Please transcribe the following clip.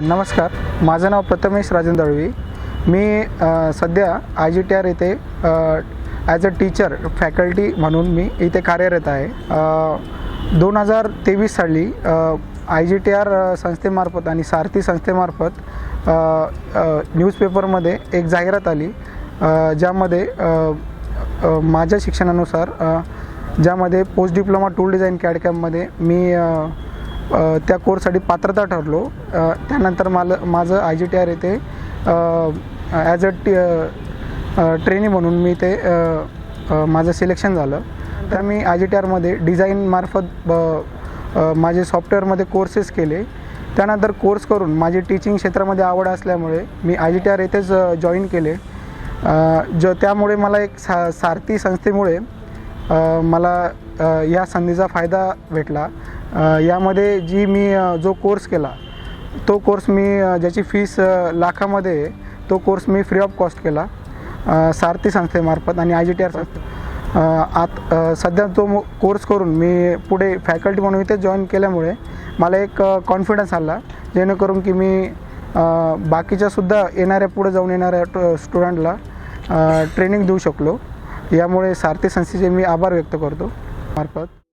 नमस्कार माझं नाव प्रथमेश राजन दळवी मी सध्या आय जी टी आर येथे ॲज अ टीचर फॅकल्टी म्हणून मी इथे कार्यरत आहे. दोन हजार तेवीस साली आय जी टी आर संस्थेमार्फत आणि सारथी संस्थेमार्फत न्यूजपेपरमध्ये एक जाहिरात आली ज्यामध्ये माझ्या शिक्षणानुसार ज्यामध्ये पोस्ट डिप्लोमा टूल डिझाईन कॅडकॅममध्ये मी त्या कोर्ससाठी पात्रता ठरलो. त्यानंतर मला माझं आय जी टी आर येथे ॲज अ टी ट्रेनी म्हणून मी ते माझं सिलेक्शन झालं. तर मी आय जी टी आरमध्ये डिझाईनमार्फत ब माझे सॉफ्टवेअरमध्ये कोर्सेस केले. त्यानंतर कोर्स करून माझी टीचिंग क्षेत्रामध्ये आवड असल्यामुळे मी आय जी टी आर येथेच जॉईन केले. ज त्यामुळे मला एक सा सारथी संस्थेमुळे मला या संधीचा फायदा भेटला. यामध्ये जी मी जो कोर्स केला तो कोर्स मी ज्याची फीस लाखामध्ये तो कोर्स मी फ्री ऑफ कॉस्ट केला. सारथी संस्थेमार्फत आणि आय जी टी आर संस्थे आत सध्या तो मो- कोर्स करून मी पुढे फॅकल्टी म्हणून इथे जॉईन केल्यामुळे मला एक कॉन्फिडन्स आला जेणेकरून की मी बाकीच्यासुद्धा येणाऱ्या पुढे जाऊन येणाऱ्या स्टुडंटला ट्रेनिंग देऊ शकलो. यामुळे सारथी संस्थेचे मी आभार व्यक्त करतो. मार्फत.